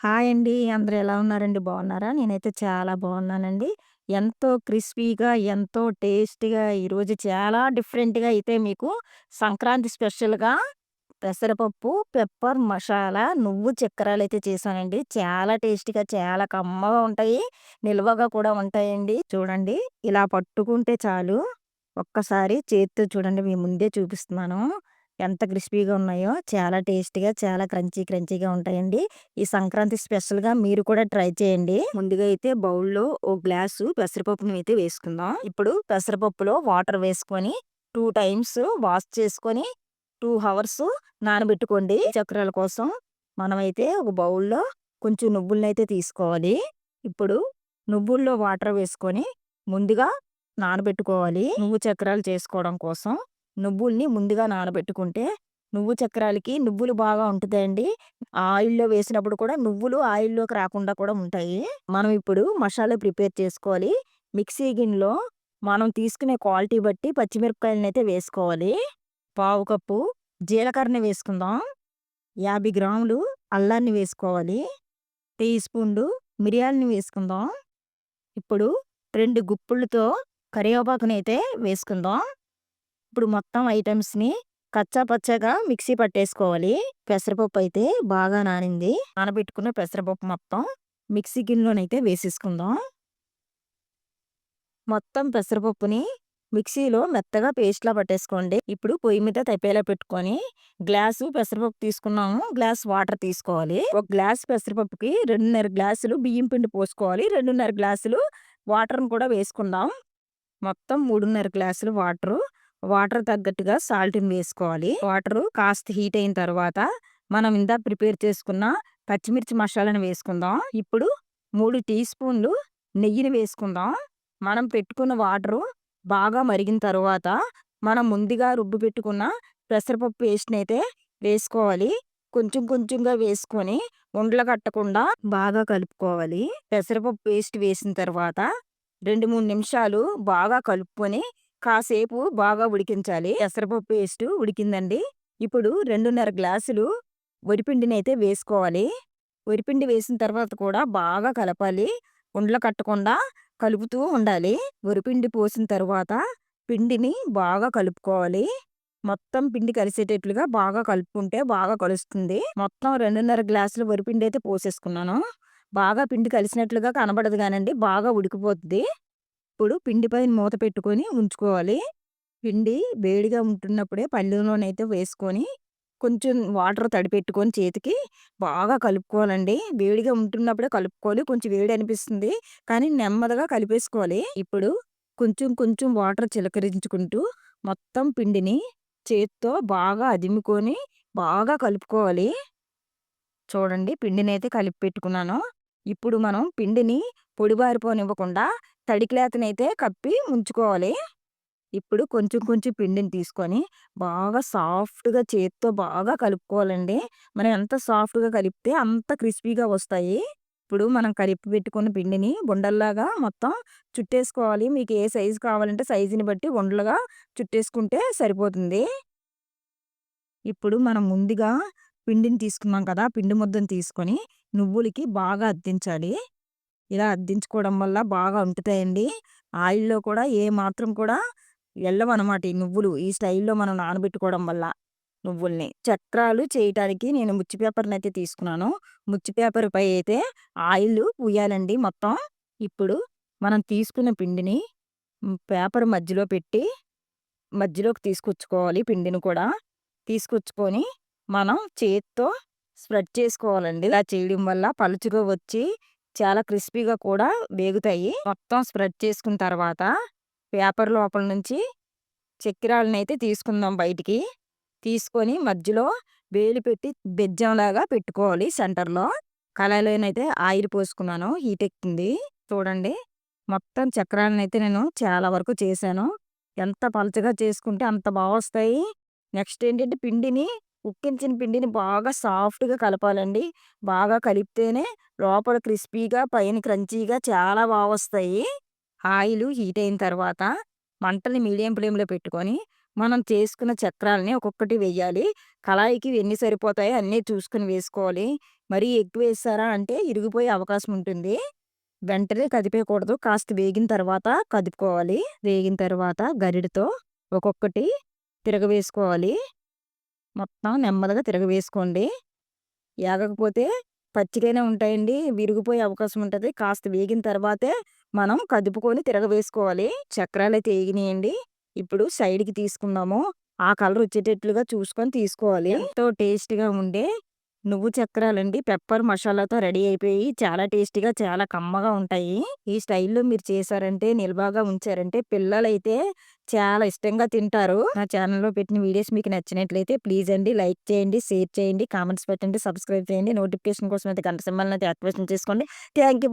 Hi అండి. అందరూ ఎలా ఉన్నారండి? బాగున్నారా? నేనైతే చాలా బాగున్నానండి. ఎంతో క్రిస్పీగా, ఎంతో టేస్టీగా ఈరోజు చాలా డిఫరెంట్‌గా అయితే మీకు సంక్రాంతి స్పెషల్‌గా పెసరపప్పు, పెప్పర్ మసాలా, నువ్వు చక్రాలైతే చేశానండి. చాలా టేస్టీగా, చాలా కమ్మగా ఉంటాయి. నిల్వగా కూడా ఉంటాయండి. చూడండి ఇలా పట్టుకుంటే చాలు. ఒక్కసారి చేత్తో చూడండి మీ ముందే చూపిస్తున్నాను. ఎంత క్రిస్పీగా ఉన్నాయో. చాలా టేస్టీగా, చాలా క్రంచీ క్రంచీగా ఉంటాయండి. ఈ సంక్రాంతి స్పెషల్‌గా మీరు కూడా ట్రై చేయండి. ముందుగా అయితే బౌల్‌లో ఓ గ్లాసు పెసరపప్పును అయితే వేసుకుందాం. ఇప్పుడు పెసరపప్పులో వాటర్ వేసుకొని టూ టైమ్స్ వాష్ చేసుకొని టూ హవర్స్ నానబెట్టుకోండి. చక్రాల కోసం మనమైతే ఒక బౌల్‌లో కొంచెం నువ్వులనైతే తీసుకోవాలి. ఇప్పుడు నువ్వుల్లో వాటర్ వేసుకొని ముందుగా నానబెట్టుకోవాలి. నువ్వు చక్రాలు చేసుకోవడం కోసం నువ్వుల్ని ముందుగా నానబెట్టుకుంటే నువ్వు చక్రాలకి నువ్వులు బాగా ఉంటుందండి ఆయిల్‌లో వేసినప్పుడు కూడా నువ్వులు ఆయిల్‌లోకి రాకుండా కూడా ఉంటాయి. మనం ఇప్పుడు మసాలా ప్రిపేర్ చేసుకోవాలి. మిక్సీ గిన్నెలో మనం తీసుకునే క్వాలిటీ బట్టి పచ్చిమిరపకాయలనైతే వేసుకోవాలి. పావు కప్పు జీలకర్రని వేసుకుందాం. 50 గ్రాములు అల్లాన్ని వేసుకోవాలి. టీ స్పూన్లు మిరియాలని వేసుకుందాం. ఇప్పుడు రెండు గుప్పులతో కరివేపాకునైతే వేసుకుందాం. ఇప్పుడు మొత్తం ఐటమ్స్ని కచ్చా పచ్చాగా మిక్సీ పట్టేసుకోవాలి. పెసరపప్పు అయితే బాగా నానింది. నానబెట్టుకున్న పెసరపప్పు మొత్తం మిక్సీ గిన్నెలోనైతే వేసేసుకుందాం. మొత్తం పెసరపప్పుని మిక్సీలో మెత్తగా పేస్ట్‌లా పట్టేసుకోండి. ఇప్పుడు పొయ్యి మీద తప్పేలా పెట్టుకొని గ్లాసు పెసరపప్పు తీసుకున్నాము. గ్లాస్ వాటర్ తీసుకోవాలి. ఒక గ్లాస్ పెసరపప్పుకి 2:30 గ్లాసులు బియ్యం పిండి పోసుకోవాలి. 2:30 గ్లాసులు వాటర్‌ని కూడా వేసుకుందాం. మొత్తం 3:30 గ్లాసులు వాటరు. వాటర్ తగ్గట్టుగా సాల్ట్‌ని వేసుకోవాలి. వాటర్ కాస్త హీట్ అయిన తర్వాత మనం ఇందా ప్రిపేర్ చేసుకున్న పచ్చిమిర్చి మసాలాని వేసుకుందాం. ఇప్పుడు మూడు టీ స్పూన్లు నెయ్యిని వేసుకుందాం. మనం పెట్టుకున్న వాటరు బాగా మరిగిన తర్వాత మనం ముందుగా రుబ్బి పెట్టుకున్న పెసరపప్పు పేస్ట్ని అయితే వేసుకోవాలి. కొంచెం కొంచెంగా వేసుకొని ఉండలు కట్టకుండా బాగా కలుపుకోవాలి. పెసరపప్పు పేస్ట్ వేసిన తర్వాత 2, 3 నిమిషాలు బాగా కలుపుకొని కాసేపు బాగా ఉడికించాలి. పెసరపప్పు పేస్ట్ ఉడికిందండి. ఇప్పుడు 2:30 గ్లాసులు వరిపిండినైతే వేసుకోవాలి. వరిపిండి వేసిన తర్వాత కూడా బాగా కలపాలి. ఉండలు కట్టకుండా కలుపుతూ ఉండాలి. వరిపిండి పోసిన తర్వాత పిండిని బాగా కలుపుకోవాలి. మొత్తం పిండి కలిసేటట్లుగా బాగా కలుపుకుంటే బాగా కలుస్తుంది. మొత్తం 2:30 గ్లాసులు వరిపిండి అయితే పోసేసుకున్నాను. బాగా పిండి కలిసినట్లుగా కనబడదు కానండి బాగా ఉడికిపోతుంది ఇప్పుడు పిండిపై మూత పెట్టుకొని ఉంచుకోవాలి. పిండి వేడిగా ఉంటున్నప్పుడే పళ్ళులోనైతే వేసుకొని కొంచెం వాటర్ తడిపెట్టుకొని చేతికి బాగా కలుపుకోవాలండి. వేడిగా ఉంటున్నప్పుడే కలుపుకోవాలి. కొంచెం వేడి అనిపిస్తుంది. కానీ నెమ్మదిగా కలిపేసుకోవాలి. ఇప్పుడు కొంచెం కొంచెం వాటర్ చిలకరించుకుంటూ మొత్తం పిండిని చేత్తో బాగా అదిముకొని బాగా కలుపుకోవాలి. చూడండి పిండినైతే కలిపి పెట్టుకున్నాను. ఇప్పుడు మనం పిండిని పొడిబారిపోనివ్వకుండా తడి క్లాత్‌నైతే కప్పి ఉంచుకోవాలి. ఇప్పుడు కొంచెం కొంచెం పిండిని తీసుకొని బాగా సాఫ్ట్‌గా చేతితో బాగా కలుపుకోవాలండి. మనం ఎంత సాఫ్ట్‌గా కలిపితే అంత క్రిస్పీగా వస్తాయి. ఇప్పుడు మనం కలిపి పెట్టుకున్న పిండిని బొండల్లాగా మొత్తం చుట్టేసుకోవాలి. మీకు ఏ సైజు కావాలంటే సైజుని బట్టి ఉండలుగా చుట్టేసుకుంటే సరిపోతుంది. ఇప్పుడు మనం ముందుగా పిండిని తీసుకున్నాం కదా! పిండి ముద్దను తీసుకొని నువ్వులకి బాగా అద్దించాలి. ఇలా అద్దించుకోవడం వల్ల బాగా ఉంటుతాయండి ఆయిల్‌లో కూడా ఏ మాత్రం కూడా ఎళ్ళవనమాట ఈ నువ్వులు. ఈ స్టైల్‌లో మనం నానబెట్టుకోవడం వల్ల నువ్వుల్ని. చక్రాలు చేయటానికి నేను ముచ్చి పేపర్ని అయితే తీసుకున్నాను. ముచ్చి పేపర్‌పై అయితే ఆయిల్ పూయాలండి మొత్తం. ఇప్పుడు మనం తీసుకున్న పిండిని పేపర్ మధ్యలో పెట్టి మధ్యలోకి తీసుకొచ్చుకోవాలి పిండిని కూడా. తీసుకొచ్చుకొని మనం చేత్తో స్ప్రెడ్ చేసుకోవాలండి. ఇలా చేయడం వల్ల పలుచుగా వచ్చి చాలా క్రిస్పీగా కూడా వేగుతాయి. మొత్తం స్ప్రెడ్ చేసుకున్న తర్వాత పేపర్ లోపల నుంచి చక్రాలనైతే తీసుకుందాం బయటికి. తీసుకొని మధ్యలో వేలు పెట్టి బెజ్జంలాగా పెట్టుకోవాలి సెంటర్‌లో. కళాయిలోనైతే ఆయిల్ పోసుకున్నాను. హీట్ ఎక్కింది. చూడండి మొత్తం చక్రాలనైతే నేను చాలా వరకు చేశాను. ఎంత పలచగా చేసుకుంటే అంత బాగా వస్తాయి నెక్స్ట్ ఏంటంటే పిండిని ఉక్కించిన పిండిని బాగా సాఫ్ట్‌గా కలపాలండి. బాగా కలిపితేనే లోపల క్రిస్పీగా పైన క్రంచీగా చాలా బాగొస్తాయి. ఆయిల్ హీట్ అయిన తర్వాత మంటని మీడియం ఫ్లేమ్‌లో పెట్టుకొని మనం చేసుకున్న చక్రాలని ఒక్కొక్కటి వేయాలి కళాయికి ఎన్ని సరిపోతాయో అన్నీ చూసుకొని వేసుకోవాలి. మరీ ఎక్కువ వేసారా అంటే ఇరిగిపోయే అవకాశం ఉంటుంది వెంటనే కదిపేయకూడదు కాస్త వేగిన తర్వాత కదుపుకోవాలి వేగిన తర్వాత గరిటతో ఒక్కొక్కటి తిరగవేసుకోవాలి మొత్తం నెమ్మదిగా తిరగవేసుకోండి. ఏగకపోతే పచ్చిగానే ఉంటాయండి. విరిగిపోయే అవకాశం ఉంటుంది. కాస్త వేగిన తర్వాతే మనం కదుపుకొని తిరగవేసుకోవాలి. చక్రాలు అయితే వేగినాయండి ఇప్పుడు సైడ్కి తీసుకుందాము. ఆ కలర్ వచ్చేటట్లుగా చూసుకొని తీసుకోవాలి. ఎంతో టేస్ట్గా ఉండే నువ్వు చక్రాలండి. పెప్పర్ మసాలాతో రెడీ అయిపోయి చాలా టేస్టీగా చాలా కమ్మగా ఉంటాయి. ఈ స్టైల్లో మీరు చేశారంటే నిల్వగా ఉంచారంటే పిల్లలైతే చాలా ఇష్టంగా తింటారు. నా ఛానల్లో పెట్టిన వీడియోస్ మీకు నచ్చినట్లయితే ప్లీజ్ అండి లైక్ చేయండి షేర్ చేయండి కామెంట్స్ పెట్టండి సబ్స్క్రైబ్ చేయండి. నోటిఫికేషన్ కోసం అయితే గంట సింబల్ అయితే యాక్టివేషన్ చేసుకోండి. Thank you